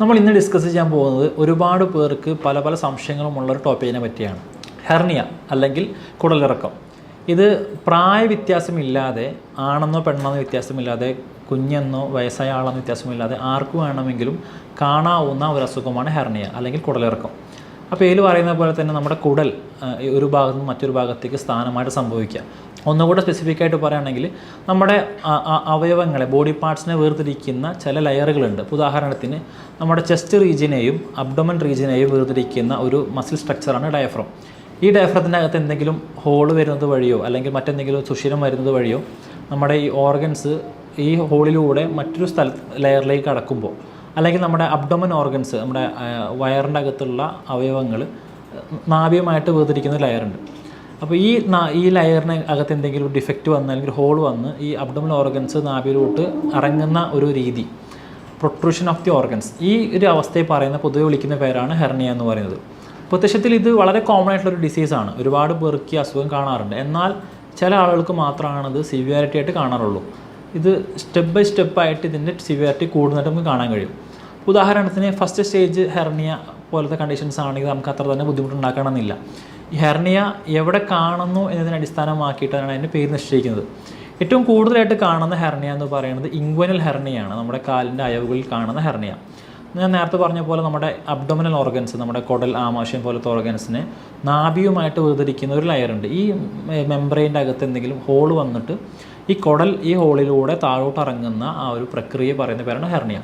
നമ്മൾ ഇന്ന് ഡിസ്കസ് ചെയ്യാൻ പോകുന്നത് ഒരുപാട് പേർക്ക് പല പല സംശയങ്ങളുമുള്ള ഒരു ടോപ്പിക്കിനെ പറ്റിയാണ്. ഹെർണിയ അല്ലെങ്കിൽ കുടലിറക്കം. ഇത് പ്രായ വ്യത്യാസമില്ലാതെ ആണെന്നോ പെണ്ണെന്നോ വ്യത്യാസമില്ലാതെ കുഞ്ഞെന്നോ വയസ്സായ ആളെന്നോ വ്യത്യാസമില്ലാതെ ആർക്ക് വേണമെങ്കിലും കാണാവുന്ന ഒരു അസുഖമാണ് ഹെർണിയ അല്ലെങ്കിൽ കുടലിറക്കം. അപ്പോൾ പേര് പറയുന്ന പോലെ തന്നെ നമ്മുടെ കുടൽ ഒരു ഭാഗത്ത് നിന്ന് മറ്റൊരു ഭാഗത്തേക്ക് സ്ഥാനമായിട്ട് സംഭവിക്കുക. ഒന്നുകൂടെ സ്പെസിഫിക് ആയിട്ട് പറയുകയാണെങ്കിൽ നമ്മുടെ അവയവങ്ങളെ ബോഡി പാർട്സിനെ വേർതിരിക്കുന്ന ചില ലെയറുകളുണ്ട് ഉദാഹരണത്തിന് നമ്മുടെ ചെസ്റ്റ് റീജിയനെയും അബ്ഡമൻ റീജിയനെയും വേർതിരിക്കുന്ന ഒരു മസിൽ സ്ട്രക്ചറാണ് ഡയഫ്രം ഈ ഡയഫ്രത്തിനകത്ത് എന്തെങ്കിലും ഹോൾ വരുന്നത് വഴിയോ അല്ലെങ്കിൽ മറ്റെന്തെങ്കിലും സുഷിരം വരുന്നത് വഴിയോ നമ്മുടെ ഈ ഓർഗൻസ് ഈ ഹോളിലൂടെ മറ്റൊരു സ്ഥല ലെയറിലേക്ക് കടക്കുമ്പോൾ അല്ലെങ്കിൽ നമ്മുടെ അബ്ഡമൻ ഓർഗൻസ് നമ്മുടെ വയറിന്റെ അകത്തുള്ള അവയവങ്ങൾ നാഭ്യമായിട്ട് വേർതിരിക്കുന്ന ലെയറുണ്ട് അപ്പോൾ ഈ ഈ ലയറിന് അകത്ത് എന്തെങ്കിലും ഡിഫക്റ്റ് വന്ന് അല്ലെങ്കിൽ ഒരു ഹോൾ വന്ന് ഈ അബ്ഡമൽ ഓർഗൻസ് നാഭിയിലോട്ട് ഇറങ്ങുന്ന ഒരു രീതി പ്രൊട്രൂഷൻ ഓഫ് ദി ഓർഗൻസ് ഈ ഒരു അവസ്ഥയെ പറയുന്ന പൊതുവെ വിളിക്കുന്ന പേരാണ് ഹെർണിയ എന്ന് പറയുന്നത്. പ്രത്യക്ഷത്തിൽ ഇത് വളരെ കോമൺ ആയിട്ടുള്ള ഒരു ഡിസീസാണ് ഒരുപാട് പേർക്ക് അസുഖം കാണാറുണ്ട്. എന്നാൽ ചില ആളുകൾക്ക് മാത്രമാണ് ഇത് സിവിയാരിറ്റി ആയിട്ട് കാണാറുള്ളൂ. ഇത് സ്റ്റെപ്പ് ബൈ സ്റ്റെപ്പായിട്ട് ഇതിന്റെ സിവിയാരിറ്റി കൂടുന്നതായിട്ട് നമുക്ക് കാണാൻ കഴിയും. ഉദാഹരണത്തിന് ഫസ്റ്റ് സ്റ്റേജ് ഹെർണിയ പോലത്തെ കണ്ടീഷൻസ് ആണെങ്കിൽ നമുക്ക് അത്ര തന്നെ ബുദ്ധിമുട്ടുണ്ടാക്കണമെന്നില്ല. ഈ ഹെർണിയ എവിടെ കാണുന്നു എന്നതിനെ അടിസ്ഥാനമാക്കിയിട്ടാണ് അതിന്റെ പേര് നിശ്ചയിക്കുന്നത്. ഏറ്റവും കൂടുതലായിട്ട് കാണുന്ന ഹെർണിയ എന്ന് പറയുന്നത് ഇങ്വനൽ ഹെർണിയാണ്. നമ്മുടെ കാലിന്റെ അയവുകളിൽ കാണുന്ന ഹെർണിയ. ഞാൻ നേരത്തെ പറഞ്ഞ പോലെ നമ്മുടെ അബ്ഡോമിനൽ ഓർഗൻസ് നമ്മുടെ കുടൽ ആമാശയം പോലത്തെ ഓർഗൻസിനെ നാഭിയുമായിട്ട് വേർതിരിക്കുന്ന ഒരു ലെയറുണ്ട് ഈ മെമ്പറൈന്റെ അകത്ത് എന്തെങ്കിലും ഹോൾ വന്നിട്ട് ഈ കുടൽ ഈ ഹോളിലൂടെ താഴോട്ട് ഇറങ്ങുന്ന ആ ഒരു പ്രക്രിയ പറയുന്ന പേരാണ് ഹെർണിയ.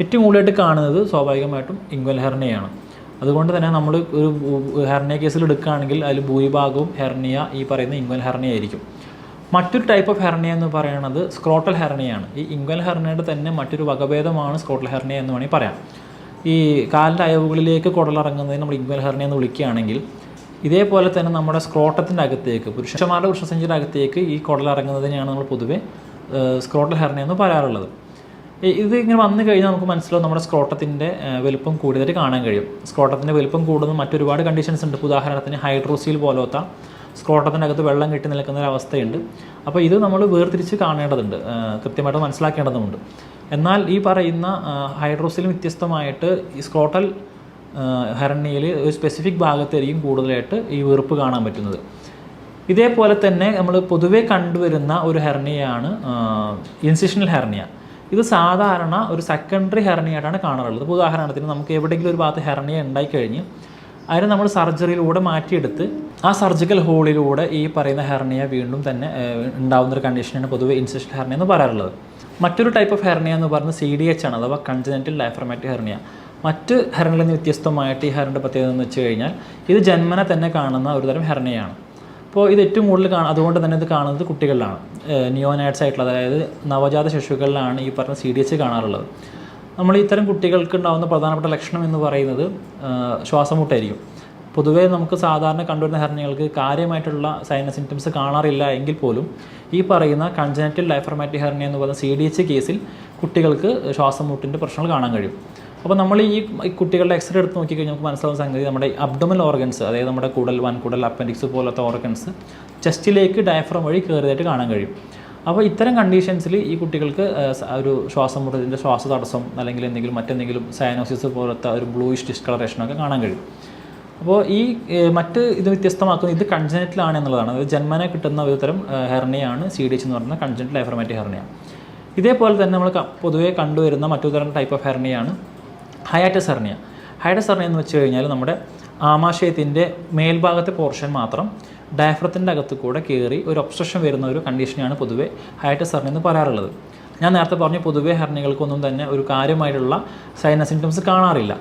ഏറ്റവും കൂടുതലായിട്ട് കാണുന്നത് സ്വാഭാവികമായിട്ടും ഇംഗ്വൽ ഹെർണിയാണ് അതുകൊണ്ട് തന്നെ നമ്മൾ ഒരു ഹെർണിയ കേസിൽ എടുക്കുകയാണെങ്കിൽ അതിൽ ഭൂരിഭാഗവും ഹെർണിയ ഈ പറയുന്ന ഇങ്വൽ ഹെർണിയ ആയിരിക്കും. മറ്റൊരു ടൈപ്പ് ഓഫ് ഹെർണിയ എന്ന് പറയുന്നത് സ്ക്രോട്ടൽ ഹെർണിയാണ്. ഈ ഇങ്വൽ ഹെർണിയയുടെ തന്നെ മറ്റൊരു വകഭേദമാണ് സ്ക്രോട്ടൽ ഹെർണിയ എന്ന് വേണമെങ്കിൽ പറയാം. ഈ കാലിന്റെ അയവുകളിലേക്ക് കുടലിറങ്ങുന്നതിന് നമ്മൾ ഇംഗ്വൽ ഹെർണിയ എന്ന് വിളിക്കുകയാണെങ്കിൽ ഇതേപോലെ തന്നെ നമ്മുടെ സ്ക്രോട്ടത്തിന്റെ അകത്തേക്ക് പുരുഷന്മാരുടെ വൃക്ഷസഞ്ചിയുടെ അകത്തേക്ക് ഈ കുടലിറങ്ങുന്നതിനെയാണ് നമ്മൾ പൊതുവെ സ്ക്രോട്ടൽ ഹെർണിയ എന്ന് പറയാറുള്ളത്. ഇത് ഇങ്ങനെ വന്നു കഴിഞ്ഞാൽ നമുക്ക് മനസ്സിലാവും നമ്മുടെ സ്ക്രോട്ടത്തിന്റെ വലുപ്പം കൂടുതലായിട്ട് കാണാൻ കഴിയും. സ്ക്രോട്ടത്തിന്റെ വലുപ്പം കൂടുന്ന മറ്റൊരുപാട് കണ്ടീഷൻസ് ഉണ്ട്. ഉദാഹരണത്തിന് ഹൈഡ്രോസീൽ പോലത്തെ അകത്ത് വെള്ളം കെട്ടി നിൽക്കുന്ന ഒരു അവസ്ഥയുണ്ട്. അപ്പോൾ ഇത് നമ്മൾ വേർതിരിച്ച് കാണേണ്ടതുണ്ട്. കൃത്യമായിട്ട് മനസ്സിലാക്കേണ്ടതുണ്ട് എന്നാൽ ഈ പറയുന്ന ഹൈഡ്രോസിൽ വ്യത്യസ്തമായിട്ട് ഈ സ്ക്രോട്ടൽ ഹരണിയിൽ ഒരു സ്പെസിഫിക് ഭാഗത്തായിരിക്കും കൂടുതലായിട്ട് ഈ വീർപ്പ് കാണാൻ പറ്റുന്നത്. ഇതേപോലെ തന്നെ നമ്മൾ പൊതുവേ കണ്ടുവരുന്ന ഒരു ഹെർണിയാണ് ഇൻസിഷണൽ ഹെർണിയ ഇത് സാധാരണ ഒരു സെക്കൻഡറി ഹെർണിയായിട്ടാണ് കാണാറുള്ളത്. ഇപ്പോൾ ഉദാഹരണത്തിന് നമുക്ക് എവിടെയെങ്കിലും ഒരു ഭാഗത്ത് ഹെർണിയ ഉണ്ടായിക്കഴിഞ്ഞ് അതിനെ നമ്മൾ സർജറിയിലൂടെ മാറ്റിയെടുത്ത് ആ സർജിക്കൽ ഹോളിലൂടെ ഈ പറയുന്ന ഹെർണിയ വീണ്ടും തന്നെ ഉണ്ടാകുന്ന ഒരു കണ്ടീഷനാണ് പൊതുവെ ഇൻസെഷൻ ഹെർണിയ എന്ന് പറയാറുള്ളത്. മറ്റൊരു ടൈപ്പ് ഓഫ് ഹെർണിയ എന്ന് പറയുന്നത് സി ഡി എച്ച് ആണ് അഥവാ കൺജനറ്റൽ ലൈഫർമാറ്റിക് ഹെർണിയ മറ്റ് ഹെർണിയിൽ നിന്ന് വ്യത്യസ്തമായിട്ട് ഈ ഹെർണിയുടെ പ്രത്യേകത എന്ന് വെച്ച് കഴിഞ്ഞാൽ ഇത് ജന്മനെ തന്നെ കാണുന്ന ഒരുതരം ഹെർണിയാണ് അപ്പോൾ ഇത് ഏറ്റവും കൂടുതൽ കാണും അതുകൊണ്ട് തന്നെ ഇത് കാണുന്നത് കുട്ടികളിലാണ്. നിയോനാറ്റ്സ് ആയിട്ടുള്ള അതായത് നവജാത ശിശുക്കളിലാണ് ഈ പറഞ്ഞ സി ഡി എച്ച് കാണാറുള്ളത്. നമ്മൾ ഇത്തരം കുട്ടികൾക്ക് ഉണ്ടാകുന്ന പ്രധാനപ്പെട്ട ലക്ഷണം എന്ന് പറയുന്നത് ശ്വാസമുട്ടായിരിക്കും. പൊതുവേ നമുക്ക് സാധാരണ കണ്ടുവരുന്ന ഹെർണികൾക്ക് കാര്യമായിട്ടുള്ള സൈന സിംറ്റംസ് കാണാറില്ല എങ്കിൽ പോലും ഈ പറയുന്ന കൺജനറ്റൽ ലൈഫർമാറ്റിക് ഹെർണിയ എന്ന് പറയുന്ന സി ഡി എച്ച് കേസിൽ കുട്ടികൾക്ക് ശ്വാസം മുട്ടിന്റെ പ്രശ്നങ്ങൾ കാണാൻ കഴിയും. അപ്പോൾ നമ്മൾ ഈ കുട്ടികളുടെ എക്സ്റേ എടുത്ത് നോക്കിക്കഴിഞ്ഞാൽ നമുക്ക് മനസ്സിലാവുന്ന സംഗതി നമ്മുടെ അബ്ഡമൽ ഓർഗൻസ് അതായത് നമ്മുടെ കൂടൽ വൻ കൂടൽ അപ്പൻഡിക്സ് പോലത്തെ ഓർഗൻസ് ചെസ്റ്റിലേക്ക് ഡയഫ്രം വഴി കയറിയതായിട്ട് കാണാൻ കഴിയും. അപ്പോൾ ഇത്തരം കണ്ടീഷൻസിൽ ഈ കുട്ടികൾക്ക് ഒരു ശ്വാസം മുട്ടലിന്റെ ശ്വാസ തടസ്സം അല്ലെങ്കിൽ എന്തെങ്കിലും മറ്റെന്തെങ്കിലും സയനോസിസ് പോലത്തെ ഒരു ബ്ലൂയിഷ് ഡിസ്കളറേഷനൊക്കെ കാണാൻ കഴിയും. അപ്പോൾ ഈ മറ്റ് ഇത് വ്യത്യസ്തമാക്കുന്നത് ഇത് കൺജനറ്റിലാണ് എന്നുള്ളതാണ്. അതായത് ജന്മന കിട്ടുന്ന ഒരു തരം ഹെർണിയാണ് സി ഡി എച്ച് എന്ന് പറയുന്ന കൺജനറ്റൽ ഡയഫ്രമാറ്റിക് ഹെർണിയ ഇതേപോലെ തന്നെ നമ്മൾ പൊതുവേ കണ്ടുവരുന്ന മറ്റൊരു തരം ടൈപ്പ് ഓഫ് ഹെർണിയാണ് ഹയാറ്റസ് ഹെർണിയ ഹയാറ്റസ് ഹെർണിയ എന്ന് വെച്ച് കഴിഞ്ഞാൽ നമ്മുടെ ആമാശയത്തിന്റെ മേൽഭാഗത്തെ പോർഷൻ മാത്രം ഡയഫ്രത്തിന്റെ അകത്ത് കൂടെ കയറി ഒരു ഒബ്സ്ട്രക്ഷൻ വരുന്ന ഒരു കണ്ടീഷനെയാണ് പൊതുവെ ഹയാറ്റസ് ഹെർണിയ എന്ന് പറയാറുള്ളത്. ഞാൻ നേരത്തെ പറഞ്ഞു പൊതുവേ ഹെർണികൾക്കൊന്നും തന്നെ ഒരു കാര്യമായിട്ടുള്ള സൈന സിംറ്റംസ് കാണാറില്ല.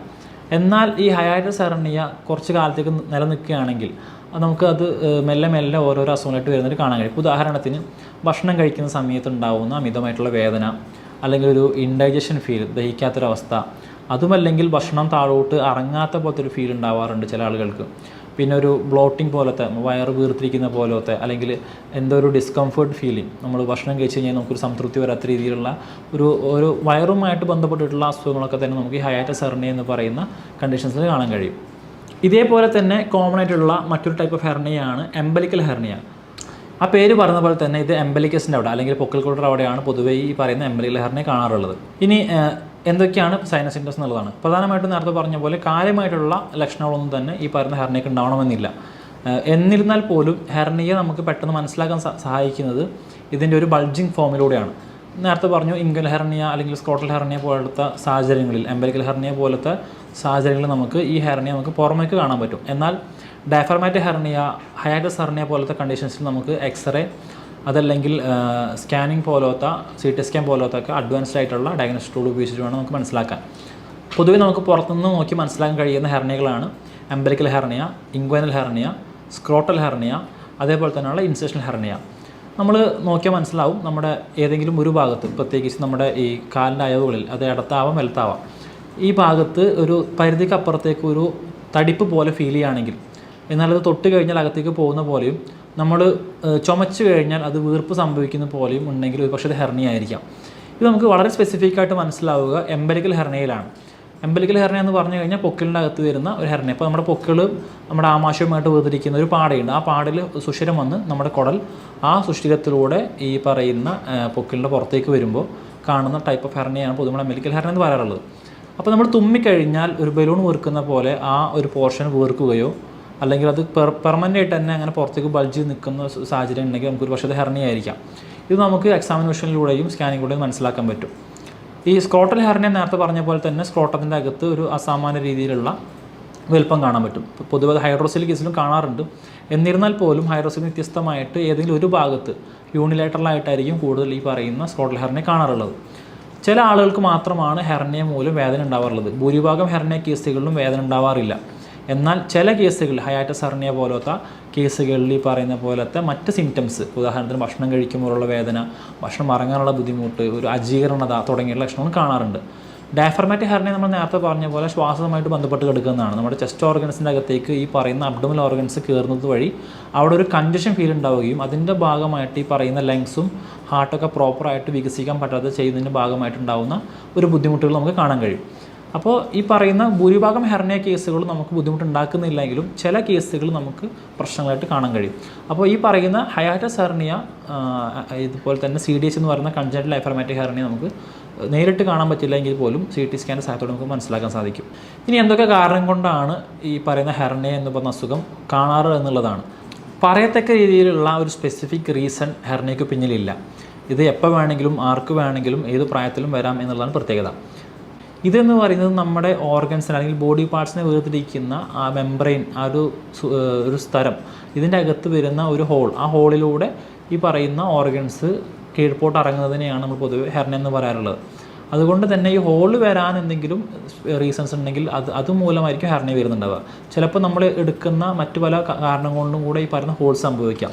എന്നാൽ ഈ ഹയാറ്റസ് ഹെർണിയ കുറച്ച് കാലത്തേക്ക് നിലനിൽക്കുകയാണെങ്കിൽ നമുക്ക് അത് മെല്ലെ മെല്ലെ ഓരോരോ അസുഖമായിട്ട് വരുന്നത് കാണാൻ കഴിയും. ഉദാഹരണത്തിന് ഭക്ഷണം കഴിക്കുന്ന സമയത്ത് ഉണ്ടാവുന്ന അമിതമായിട്ടുള്ള വേദന അല്ലെങ്കിൽ ഒരു ഇൻഡൈജഷൻ ഫീൽ ദഹിക്കാത്തൊരവസ്ഥ അതുമല്ലെങ്കിൽ ഭക്ഷണം താഴോട്ട് ഇറങ്ങാത്ത പോലത്തെ ഒരു ഫീൽ ഉണ്ടാവാറുണ്ട് ചില ആളുകൾക്ക്. പിന്നെ ഒരു ബ്ലോട്ടിംഗ് പോലത്തെ വയറ് വീർത്തിരിക്കുന്ന പോലത്തെ അല്ലെങ്കിൽ എന്തോ ഒരു ഡിസ്കംഫേർട്ട് ഫീലിംഗ് നമ്മൾ ഭക്ഷണം കഴിച്ച് കഴിഞ്ഞാൽ നമുക്കൊരു സംതൃപ്തി വരാത്ത രീതിയിലുള്ള ഒരു ഒരു വയറുമായിട്ട് ബന്ധപ്പെട്ടിട്ടുള്ള അസുഖങ്ങളൊക്കെ തന്നെ നമുക്ക് ഈ ഹയാറ്റസ് ഹെർണിയ എന്ന് പറയുന്ന കണ്ടീഷൻസിൽ കാണാൻ കഴിയും. ഇതേപോലെ തന്നെ കോമൺ ആയിട്ടുള്ള മറ്റൊരു ടൈപ്പ് ഓഫ് ഹെർണിയാണ് എംബലിക്കൽ ഹെർണിയ. ആ പേര് പറഞ്ഞ പോലെ തന്നെ ഇത് എംബലിക്കസിന്റെ അവിടെ അല്ലെങ്കിൽ പൊക്കൽ കൂട്ടർ അവിടെയാണ് പൊതുവേ ഈ പറയുന്ന എംബലി ലഹറിനെ കാണാറുള്ളത്. ഇനി എന്തൊക്കെയാണ് സൈനസ് സിംറ്റംസ് എന്നുള്ളതാണ്. പ്രധാനമായിട്ടും നേരത്തെ പറഞ്ഞ പോലെ കാര്യമായിട്ടുള്ള ലക്ഷണങ്ങളൊന്നും തന്നെ ഈ പറയുന്ന ഹെർണിയക്ക് ഉണ്ടാവണമെന്നില്ല. എന്നിരുന്നാൽ പോലും ഹെർണിയെ നമുക്ക് പെട്ടെന്ന് മനസ്സിലാക്കാൻ സഹായിക്കുന്നത് ഇതിന്റെ ഒരു ബൾജിങ് ഫോമിലൂടെയാണ് നേരത്തെ പറഞ്ഞു ഇംഗൽ ഹെർണിയ അല്ലെങ്കിൽ സ്കോട്ടൽ ഹെർണിയ പോലത്തെ സാഹചര്യങ്ങളിൽ എംബലിക്കൽ ഹെർണിയ പോലത്തെ സാഹചര്യങ്ങളിൽ നമുക്ക് ഈ ഹെർണിയ നമുക്ക് പുറമേക്ക് കാണാൻ പറ്റും. എന്നാൽ ഡയഫർമാറ്റിക് ഹെർണിയ ഹയാറ്റസ് ഹെർണിയ പോലത്തെ കണ്ടീഷൻസിൽ നമുക്ക് എക്സ്റേ അതല്ലെങ്കിൽ സ്കാനിങ് പോലത്തെ സി ടി സ്കാൻ പോലത്തെ ഒക്കെ അഡ്വാൻസ്ഡ് ആയിട്ടുള്ള ഡയഗ്നോസ്റ്റിക് ടൂൾ ഉപയോഗിച്ചിട്ട് വേണം നമുക്ക് മനസ്സിലാക്കാൻ. പൊതുവേ നമുക്ക് പുറത്തുനിന്ന് നോക്കി മനസ്സിലാക്കാൻ കഴിയുന്ന ഹെർണിയകളാണ് umbilical hernia inguinal hernia scrotal hernia അതേപോലെ തന്നെയുള്ള ഇൻസെഷണൽ ഹെർണിയ. നമ്മൾ നോക്കിയാൽ മനസ്സിലാവും നമ്മുടെ ഏതെങ്കിലും ഒരു ഭാഗത്ത് പ്രത്യേകിച്ച് നമ്മുടെ ഈ കാലിന്റെ അയവുകളിൽ അത് ഇടത്താവാം വലത്താവാം. ഈ ഭാഗത്ത് ഒരു പരിധിക്കപ്പുറത്തേക്ക് ഒരു തടിപ്പ് പോലെ ഫീൽ ചെയ്യുകയാണെങ്കിൽ എന്നാൽ അത് തൊട്ട് കഴിഞ്ഞാൽ അകത്തേക്ക് പോകുന്ന പോലെയും നമ്മൾ ചുമച്ചു കഴിഞ്ഞാൽ അത് വീർപ്പ് സംഭവിക്കുന്ന പോലെയും ഉണ്ടെങ്കിൽ ഒരു പക്ഷേ അത് ഹെർണിയ ആയിരിക്കാം. ഇത് നമുക്ക് വളരെ സ്പെസിഫിക് ആയിട്ട് മനസ്സിലാവുക എംബലിക്കൽ ഹെർണയിലാണ് എംബലിക്കൽ ഹെർണ എന്ന് പറഞ്ഞു കഴിഞ്ഞാൽ പൊക്കിളിന്റെ അകത്ത് വരുന്ന ഒരു ഹെർണ അപ്പോൾ നമ്മുടെ പൊക്കിൾ നമ്മുടെ ആമാശയമായിട്ട് വേർതിരിക്കുന്ന ഒരു പാടയുണ്ട്. ആ പാടിൽ സുഷിരം വന്ന് നമ്മുടെ കുടൽ ആ സുഷിരത്തിലൂടെ ഈ പറയുന്ന പൊക്കിളിന്റെ പുറത്തേക്ക് വരുമ്പോൾ കാണുന്ന ടൈപ്പ് ഓഫ് ഹെർണിയാണ് പൊതുവെ എംബലിക്കൽ ഹെർണ എന്ന് പറയാറുള്ളത്. അപ്പോൾ നമ്മൾ തുമ്മിക്കഴിഞ്ഞാൽ ഒരു ബലൂൺ വീർക്കുന്ന പോലെ ആ ഒരു പോർഷൻ വീർക്കുകയോ അല്ലെങ്കിൽ അത് പെർ പെർമനന്റ് ആയിട്ട് തന്നെ അങ്ങനെ പുറത്തേക്ക് ബൾജ് നിൽക്കുന്ന സാഹചര്യം ഉണ്ടെങ്കിൽ നമുക്ക് ഒരു പക്ഷേ അത് ഹെർണിയായിരിക്കാം. ഇത് നമുക്ക് എക്സാമിനേഷനിലൂടെയും സ്കാനിങ്ങിലൂടെയും മനസ്സിലാക്കാൻ പറ്റും. ഈ സ്ക്രോട്ടൽ ഹെർണിയ നേരത്തെ പറഞ്ഞ പോലെ തന്നെ സ്ക്രോട്ടത്തിന്റെ അകത്ത് ഒരു അസാമാന്യ രീതിയിലുള്ള വലുപ്പം കാണാൻ പറ്റും. പൊതുവെ ഹൈഡ്രോസിൽ കേസിലും കാണാറുണ്ട്. എന്നിരുന്നാൽ പോലും ഹൈഡ്രോസിൽ വ്യത്യസ്തമായിട്ട് ഏതെങ്കിലും ഒരു ഭാഗത്ത് യൂണിലേറ്ററലായിട്ടായിരിക്കും കൂടുതൽ ഈ പറയുന്ന സ്ക്രോട്ടൽ ഹെർണിയ കാണാറുള്ളത്. ചില ആളുകൾക്ക് മാത്രമാണ് ഹെർണിയ മൂലം വേദന ഉണ്ടാവാറുള്ളത്. ഭൂരിഭാഗം ഹെർണിയ കേസുകളിലും വേദന ഉണ്ടാവാറില്ല. എന്നാൽ ചില കേസുകളിൽ ഹയാറ്റസ് ഹെർണിയ പോലത്തെ കേസുകളിൽ ഈ പറയുന്ന പോലത്തെ മറ്റ് സിംറ്റംസ് ഉദാഹരണത്തിന് ഭക്ഷണം കഴിക്കുമ്പോഴുള്ള വേദന ഭക്ഷണം ഇറങ്ങാനുള്ള ബുദ്ധിമുട്ട് ഒരു അജീകരണത തുടങ്ങിയുള്ള ലക്ഷണങ്ങൾ കാണാറുണ്ട്. ഡയഫർമാറ്റിക് ഹെർണിയ നമ്മൾ നേരത്തെ പറഞ്ഞ പോലെ ശ്വാസവുമായിട്ട് ബന്ധപ്പെട്ട് കിടക്കുന്നതാണ്. നമ്മുടെ ചെസ്റ്റ് ഓർഗൻസിന്റെ അകത്തേക്ക് ഈ പറയുന്ന അബ്ഡമൽ ഓർഗൻസ് കയറുന്നത് വഴി അവിടെ ഒരു കണ്ടീഷൻ ഫീൽ ഉണ്ടാവുകയും അതിന്റെ ഭാഗമായിട്ട് ഈ പറയുന്ന ലങ്സും ഹാർട്ടൊക്കെ പ്രോപ്പറായിട്ട് വികസിക്കാൻ പറ്റാതെ ചെയ്യുന്നതിന്റെ ഭാഗമായിട്ടുണ്ടാവുന്ന ഒരു ബുദ്ധിമുട്ടുകൾ നമുക്ക് കാണാൻ കഴിയും. അപ്പോൾ ഈ പറയുന്ന ഭൂരിഭാഗം ഹെർണിയ കേസുകൾ നമുക്ക് ബുദ്ധിമുട്ടുണ്ടാക്കുന്നില്ലെങ്കിലും ചില കേസുകൾ നമുക്ക് പ്രശ്നങ്ങളായിട്ട് കാണാൻ കഴിയും. അപ്പോൾ ഈ പറയുന്ന ഹയാറ്റസ് ഹെർണിയ ഇതുപോലെ തന്നെ സി ഡി എച്ച് എന്ന് പറയുന്ന കൺജന്റ് ലൈഫർമാറ്റിക് ഹെർണിയ നമുക്ക് നേരിട്ട് കാണാൻ പറ്റില്ലെങ്കിൽ പോലും സി ടി സ്കാന്റെ സഹായത്തോടെ നമുക്ക് മനസ്സിലാക്കാൻ സാധിക്കും. ഇനി എന്തൊക്കെ കാരണം കൊണ്ടാണ് ഈ പറയുന്ന ഹെർണിയ എന്ന് പറഞ്ഞ അസുഖം കാണാറ് എന്നുള്ളതാണ്. പറയത്തക്ക രീതിയിലുള്ള ഒരു സ്പെസിഫിക് റീസൺ ഹെർണിയയ്ക്ക് പിന്നിലില്ല. ഇത് എപ്പോൾ വേണമെങ്കിലും ആർക്ക് വേണമെങ്കിലും ഏത് പ്രായത്തിലും വരാം എന്നുള്ളതാണ് പ്രത്യേകത. ഇതെന്ന് പറയുന്നത് നമ്മുടെ ഓർഗൻസിന് അല്ലെങ്കിൽ ബോഡി പാർട്സിനെ വേർതിരിക്കുന്ന ആ മെംബ്രെയിൻ ആ ഒരു ഒരു സ്ഥലം. ഇതിന്റെ അകത്ത് വരുന്ന ഒരു ഹോൾ ആ ഹോളിലൂടെ ഈ പറയുന്ന ഓർഗൻസ് കീഴ്പോട്ട് ഇറങ്ങുന്നതിനെയാണ് നമ്മൾ പൊതുവെ ഹെർണ എന്ന് പറയാറുള്ളത്. അതുകൊണ്ട് തന്നെ ഈ ഹോൾ വരാൻ എന്തെങ്കിലും റീസൺസ് ഉണ്ടെങ്കിൽ അത് അതുമൂലമായിരിക്കും ഹെർണി വരുന്നുണ്ടാവുക. ചിലപ്പോൾ നമ്മൾ എടുക്കുന്ന മറ്റു പല കാരണം കൊണ്ടും കൂടെ ഈ പറയുന്ന ഹോൾ സംഭവിക്കാം.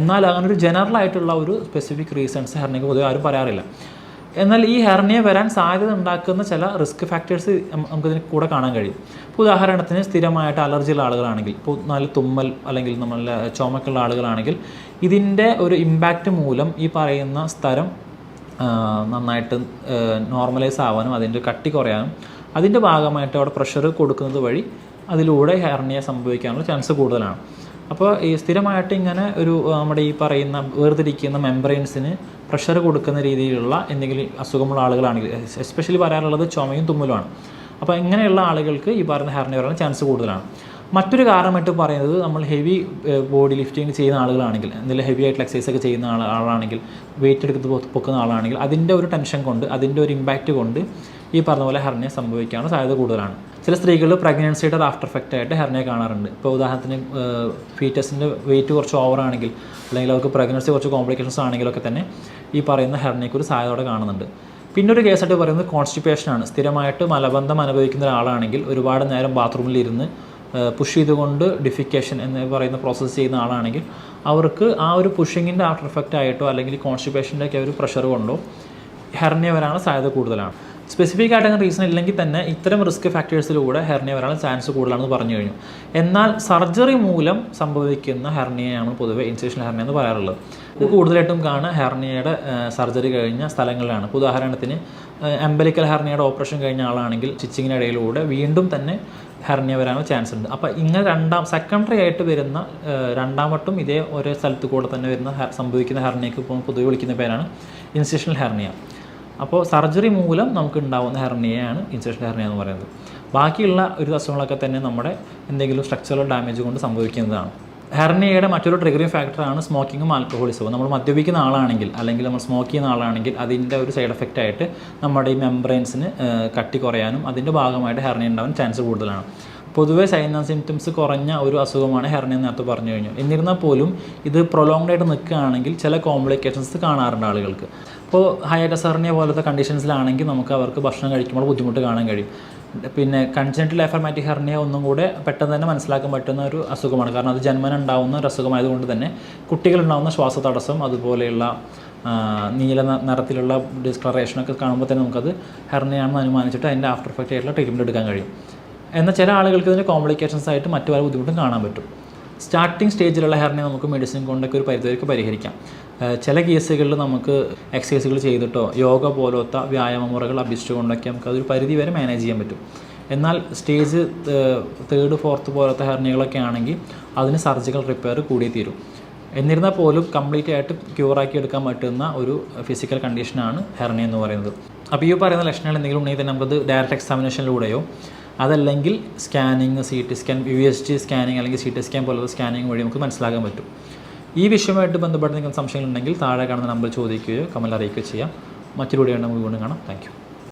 എന്നാൽ അങ്ങനെ ഒരു ജനറൽ ആയിട്ടുള്ള ഒരു സ്പെസിഫിക് റീസൺസ് ഹെർണിക്ക് പൊതുവെ ആരും പറയാറില്ല. എന്നാൽ ഈ ഹെർണിയ വരാൻ സാധ്യത ഉണ്ടാക്കുന്ന ചില റിസ്ക് ഫാക്ടേഴ്സ് നമുക്കിതിന് കൂടെ കാണാൻ കഴിയും. ഇപ്പോൾ ഉദാഹരണത്തിന് സ്ഥിരമായിട്ട് അലർജിയുള്ള ആളുകളാണെങ്കിൽ ഇപ്പോൾ നല്ല തുമ്മൽ അല്ലെങ്കിൽ നമ്മളെ ചുമക്കുള്ള ആളുകളാണെങ്കിൽ ഇതിന്റെ ഒരു ഇമ്പാക്റ്റ് മൂലം ഈ പറയുന്ന സ്ഥലം നന്നായിട്ട് നോർമലൈസ് ആവാനും അതിന്റെ കട്ടി കുറയാനും അതിന്റെ ഭാഗമായിട്ട് അവിടെ പ്രഷർ കൊടുക്കുന്നത് വഴി അതിലൂടെ ഹെർണിയ സംഭവിക്കാനുള്ള ചാൻസ് കൂടുതലാണ്. അപ്പോൾ ഈ സ്ഥിരമായിട്ട് ഇങ്ങനെ ഒരു നമ്മുടെ ഈ പറയുന്ന വേർതിരിക്കുന്ന മെമ്പറൈൻസിന് പ്രഷർ കൊടുക്കുന്ന രീതിയിലുള്ള എന്തെങ്കിലും അസുഖമുള്ള ആളുകളാണെങ്കിൽ എസ്പെഷ്യലി പറയാനുള്ളത് ചുമയും തുമ്മലുമാണ്. അപ്പോൾ ഇങ്ങനെയുള്ള ആളുകൾക്ക് ഈ പറയുന്ന ഹെർണിയ വരാൻ ചാൻസ് കൂടുതലാണ്. മറ്റൊരു കാരണമായിട്ട് പറയുന്നത് നമ്മൾ ഹെവി ബോഡി ലിഫ്റ്റിംഗ് ചെയ്യുന്ന ആളുകളാണെങ്കിൽ എന്തെങ്കിലും ഹെവി ആയിട്ടുള്ള എക്സസൈസ് ഒക്കെ ചെയ്യുന്ന ആളാണെങ്കിൽ വെയിറ്റ് എടുത്ത് പൊക്കുന്ന ആളാണെങ്കിൽ അതിന്റെ ഒരു ടെൻഷൻ കൊണ്ട് അതിന്റെ ഒരു ഇമ്പാക്റ്റ് കൊണ്ട് ഈ പറഞ്ഞ പോലെ ഹെർണിയ സംഭവിക്കാനുള്ള സാധ്യത കൂടുതലാണ്. ചില സ്ത്രീകൾ പ്രഗ്നൻസിയുടെ ആഫ്റ്റർ എഫക്റ്റ് ആയിട്ട് ഹെർണിയ കാണാറുണ്ട്. ഇപ്പോൾ ഉദാഹരണത്തിന് ഫീറ്റസിന്റെ വെയിറ്റ് കുറച്ച് ഓവർ ആണെങ്കിൽ അല്ലെങ്കിൽ അവർക്ക് പ്രഗ്നൻസി കുറച്ച് കോംപ്ലിക്കേഷൻസ് ആണെങ്കിലൊക്കെ തന്നെ ഈ പറയുന്ന ഹെർണിയക്ക് ഒരു സാധ്യതയോടെ കാണുന്നുണ്ട്. പിന്നെ ഒരു കേസായിട്ട് പറയുന്നത് കോൺസ്റ്റിപ്പേഷൻ ആണ്. സ്ഥിരമായിട്ട് മലബന്ധം അനുഭവിക്കുന്ന ഒരാളാണെങ്കിൽ ഒരുപാട് നേരം ബാത്റൂമിൽ ഇരുന്ന് പുഷ് ചെയ്തുകൊണ്ട് ഡിഫിക്കേഷൻ എന്ന് പറയുന്ന പ്രോസസ്സ് ചെയ്യുന്ന ആളാണെങ്കിൽ അവർക്ക് ആ ഒരു പുഷിങ്ങിന്റെ ആഫ്റ്റർ എഫക്റ്റ് ആയിട്ടോ അല്ലെങ്കിൽ കോൺസ്റ്റിപ്പേഷന്റെ ഒക്കെ ഒരു പ്രഷർ കൊണ്ടോ ഹെർണിയ വരാനുള്ള സാധ്യത കൂടുതലാണ്. സ്പെസിഫിക് ആയിട്ട് അങ്ങനെ റീസൺ ഇല്ലെങ്കിൽ തന്നെ ഇത്തരം റിസ്ക് ഫാക്ടേഴ്സിലൂടെ ഹെർണിയ വരാനുള്ള ചാൻസ് കൂടുതലാണെന്ന് പറഞ്ഞു കഴിഞ്ഞു. എന്നാൽ സർജറി മൂലം സംഭവിക്കുന്ന ഹെർണിയയാണ് പൊതുവെ ഇൻസേഷൻ ഹെർണിയ എന്ന് പറയാറുള്ളത്. ഇത് കൂടുതലായിട്ടും കാണുക ഹെർണിയയുടെ സർജറി കഴിഞ്ഞ സ്ഥലങ്ങളിലാണ്. ഉദാഹരണത്തിന് എംബലിക്കൽ ഹെർണിയയുടെ ഓപ്പറേഷൻ കഴിഞ്ഞ ആളാണെങ്കിൽ സ്റ്റിച്ചിങ്ങിനിടയിലൂടെ വീണ്ടും തന്നെ ഹെർണിയ വരാനുള്ള ചാൻസ് ഉണ്ട്. അപ്പോൾ ഇങ്ങനെ രണ്ടാം സെക്കൻഡറി ആയിട്ട് വരുന്ന രണ്ടാം വട്ടം ഇതേ ഒരേ സ്ഥലത്ത് കൂടെ തന്നെ വരുന്ന സംഭവിക്കുന്ന ഹെർണിയക്ക് പൊതുവെ വിളിക്കുന്ന പേരാണ് ഇൻസിഷണൽ ഹെർണിയ. അപ്പോൾ സർജറി മൂലം നമുക്ക് ഉണ്ടാവുന്ന ഹെർണിയയാണ് ഇൻസെഷൻ ഹെർണിയ എന്ന് പറയുന്നത്. ബാക്കിയുള്ള ഒരു അസുഖങ്ങളൊക്കെ തന്നെ നമ്മുടെ എന്തെങ്കിലും സ്ട്രക്ചറൽ ഡാമേജ് കൊണ്ട് സംഭവിക്കുന്നതാണ്. ഹെർണിയയുടെ മറ്റൊരു ട്രിഗറിങ് ഫാക്ടറാണ് സ്മോക്കിങ്ങും ആൽക്കഹോളിസവും നമ്മൾ മദ്യപിക്കുന്ന ആളാണെങ്കിൽ അല്ലെങ്കിൽ നമ്മൾ സ്മോക്ക് ചെയ്യുന്ന ആളാണെങ്കിൽ അതിന്റെ ഒരു സൈഡ് എഫക്റ്റ് ആയിട്ട് നമ്മുടെ ഈ മെംബ്രെയിൻസിന് കട്ടി കുറയാനും അതിന്റെ ഭാഗമായിട്ട് ഹെർണിയ ഉണ്ടാവാൻ ചാൻസ് കൂടുതലാണ്. പൊതുവെ സൈൻ ആൻഡ് സിംറ്റംസ് കുറഞ്ഞ ഒരു അസുഖമാണ് ഹെർണിയ നേരത്തെ പറഞ്ഞു കഴിഞ്ഞു. എന്നിരുന്നാൽ പോലും ഇത് പ്രൊലോങ്ഡ് ആയിട്ട് നിൽക്കുകയാണെങ്കിൽ ചില കോംപ്ലിക്കേഷൻസ് കാണാറുണ്ട് ആളുകൾക്ക്. അപ്പോൾ ഹൈറ്റസ് ഹെർണിയ പോലത്തെ കണ്ടീഷൻസിലാണെങ്കിൽ നമുക്ക് അവർക്ക് ഭക്ഷണം കഴിക്കുമ്പോൾ ബുദ്ധിമുട്ട് കാണാൻ കഴിയും. പിന്നെ കൺജനറ്റൽ എഫർമാറ്റിക് ഹെർണിയ ഒന്നും കൂടെ പെട്ടെന്ന് തന്നെ മനസ്സിലാക്കാൻ പറ്റുന്ന ഒരു അസുഖമാണ്. കാരണം അത് ജന്മന ഉണ്ടാവുന്ന ഒരു അസുഖമായതുകൊണ്ട് തന്നെ കുട്ടികളുണ്ടാവുന്ന ശ്വാസതടസ്സം അതുപോലെയുള്ള നീല നിറത്തിലുള്ള ഡിസ്കളറേഷനൊക്കെ കാണുമ്പോൾ തന്നെ നമുക്കത് ഹെർണിയാണെന്ന് അനുമാനിച്ചിട്ട് അതിന്റെ ആഫ്റ്റർ എഫക്റ്റ് ആയിട്ടുള്ള ട്രീറ്റ്മെന്റ് എടുക്കാൻ കഴിയും. എന്നാൽ ചില ആളുകൾക്ക് ഇതിന്റെ കോംപ്ലിക്കേഷൻസ് ആയിട്ട് മറ്റു പല ബുദ്ധിമുട്ടും കാണാൻ പറ്റും. സ്റ്റാർട്ടിംഗ് സ്റ്റേജിലുള്ള ഹെർണിയ നമുക്ക് മെഡിസിൻ കൊണ്ടൊക്കെ ഒരു പരിധിവരെയൊക്കെ പരിഹരിക്കാം. ചില കേസുകളിൽ നമുക്ക് എക്സസൈസുകൾ ചെയ്തിട്ടോ യോഗ പോലത്തെ വ്യായാമ മുറകൾ അഭ്യസിച്ചുകൊണ്ടൊക്കെ നമുക്ക് അതൊരു പരിധി വരെ മാനേജ് ചെയ്യാൻ പറ്റും. എന്നാൽ സ്റ്റേജ് തേർഡ് ഫോർത്ത് പോലത്തെ ഹെർണികളൊക്കെ ആണെങ്കിൽ അതിന് സർജിക്കൽ റിപ്പയർ കൂടി തീരും. എന്നിരുന്നാൽ പോലും കംപ്ലീറ്റ് ആയിട്ട് ക്യൂറാക്കി എടുക്കാൻ പറ്റുന്ന ഒരു ഫിസിക്കൽ കണ്ടീഷനാണ് ഹെർണി എന്ന് പറയുന്നത്. അപ്പോൾ ഈ പറയുന്ന ലക്ഷണങ്ങൾ എന്തെങ്കിലും ഉണ്ടെങ്കിൽ തന്നെ നമുക്കത് ഡയറക്റ്റ് എക്സാമിനേഷനിലൂടെയോ അതല്ലെങ്കിൽ scanning C T scan U S G scanning അല്ലെങ്കിൽ സി ടി സ്കാൻ പോലുള്ള സ്കാനിങ് വഴി നമുക്ക് മനസ്സിലാക്കാൻ പറ്റും. ഈ വിഷയവുമായിട്ട് ബന്ധപ്പെട്ട് നിങ്ങൾക്ക് സംശയങ്ങളുണ്ടെങ്കിൽ താഴെ കാണുന്ന നമ്പർ ചോദിക്കുകയോ കമൽ അറിയിക്കുകയോ ചെയ്യാം. മറ്റൊരു വീഡിയോ നമുക്ക് വീണ്ടും കാണാം. താങ്ക്